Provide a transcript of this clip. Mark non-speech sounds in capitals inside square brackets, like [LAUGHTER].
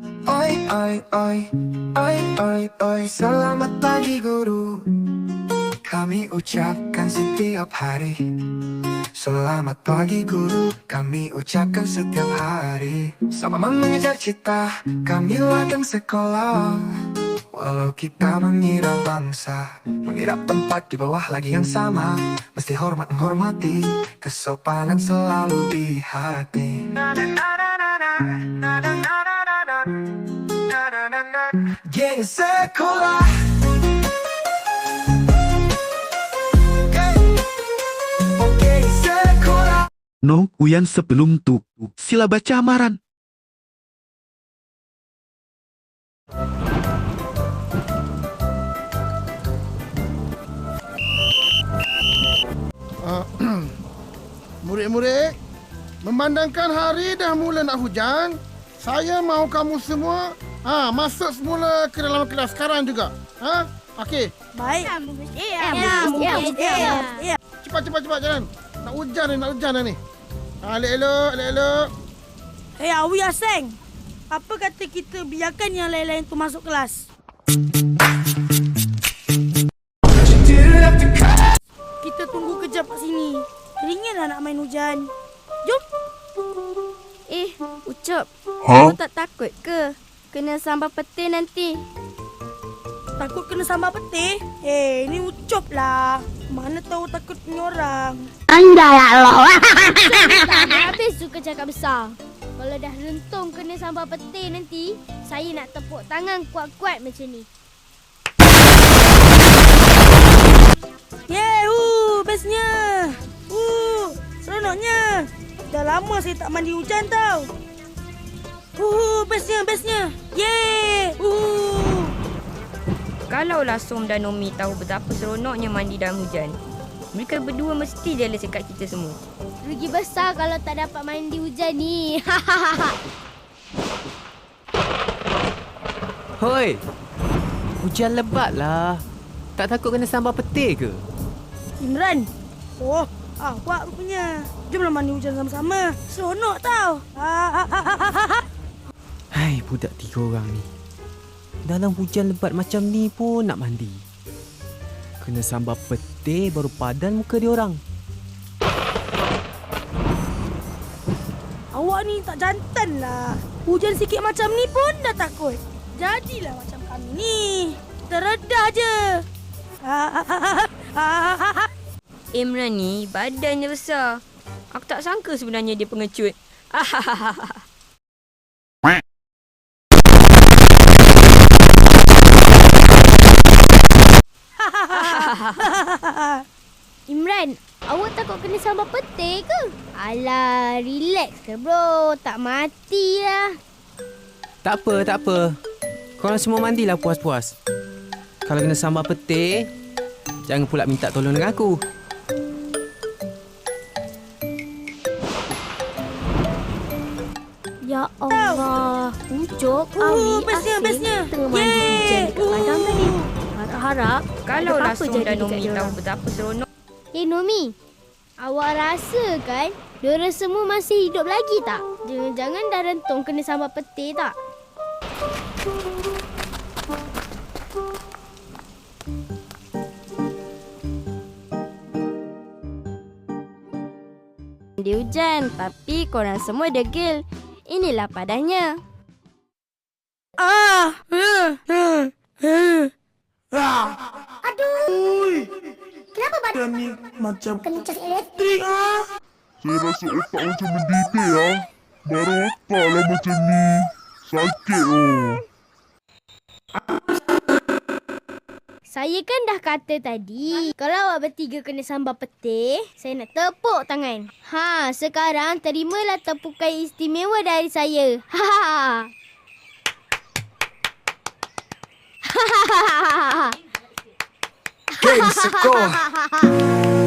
Oi, oi, oi, oi, oi, oi Selamat pagi guru. Kami ucapkan setiap hari Selamat pagi guru. Kami ucapkan setiap hari. Sama mengejar cita Kami ladang sekolah. Walau kita mengira bangsa Mengira tempat di bawah lagi yang sama. Mesti hormat menghormati Kesopanan selalu di hati. Geng sekolah No, Uyan sebelum tu, sila baca amaran. Ah, [CLEARS THROAT] Murid-murid, memandangkan hari dah mula nak hujan, saya mahu kamu semua ha, masuk semula ke dalam kelas sekarang juga. Ha? Okey, Baik. Ya, ya, ya, ya, ya. cepat cepat cepat jalan. Nak hujan ni, nak hujan dah ni. Ha, elok-elok, elok-elok. Eh, Awi Aseng. Apa kata kita biarkan yang lain-lain tu masuk kelas? Kita tunggu kejap kat sini. Ringanlah nak main hujan. Jom. Eh, Ucup. Huh? Kau tak takut ke? Kena sambal peti nanti. Takut kena sambal peti? Eh, ni ucup lah. Mana tahu takut punya orang. [LAUGHS] Tak habis suka cakap besar. Kalau dah rentung kena sambal peti nanti, saya nak tepuk tangan kuat-kuat macam ni. Yeay, bestnya. Hu, seronoknya. Dah lama saya tak mandi hujan tau. Hu, bestnya, bestnya. Yeay, hu. Kalaulah Som dan Nomi tahu betapa seronoknya mandi dalam hujan, mereka berdua mesti jealous dekat kita semua. Rugi besar kalau tak dapat mandi hujan ni. [LAUGHS] Hoi. Hujan lebat lah. Tak takut kena sambal peti ke? Imran. Oh, awak rupanya. Jomlah mandi hujan sama-sama. Seronok tau. Ah, ah, ah, ah, ah, ah. Hai, budak tiga orang ni. Dalam hujan lebat macam ni pun nak mandi. Kena sambal peti baru padan muka dia orang. Awak ni tak jantan lah. Hujan sikit macam ni pun dah takut. Jadilah macam kami ni. Teredah je. [LAUGHS] Imran ni badannya besar. Aku tak sangka sebenarnya dia pengecut. [LAUGHS] Imran, awak takut kena sambal peti ke? Alah, relax ke bro. Tak matilah. Tak apa, tak apa. Korang semua mandilah puas-puas. Kalau kena sambal peti, jangan pula minta tolong dengan aku. Ya Allah. Ucuk, Uh, Awi, bestnya, Asin bestnya. tengah mandi Yeay. hujan dekat padang tadi. Harap-harap apa Som jadi dan Nomi tahu betapa seronok Eh Nomi, awak rasa kan diorang semua masih hidup lagi tak? Jangan-jangan dah rentung kena sambal peti tak? Di hujan, tapi korang semua degil. Inilah padahnya. Ah, ah, ah, ah. Dan ni macam kencas elektrik ah. Saya rasa otak macam mendidih ah. Baru otak lah macam ni. Sakit oh. Saya kan dah kata tadi, kalau awak bertiga kena sambal peti, saya nak tepuk tangan. Ha, sekarang terimalah tepukan istimewa dari saya. Ha. Geng sekolah [LAUGHS]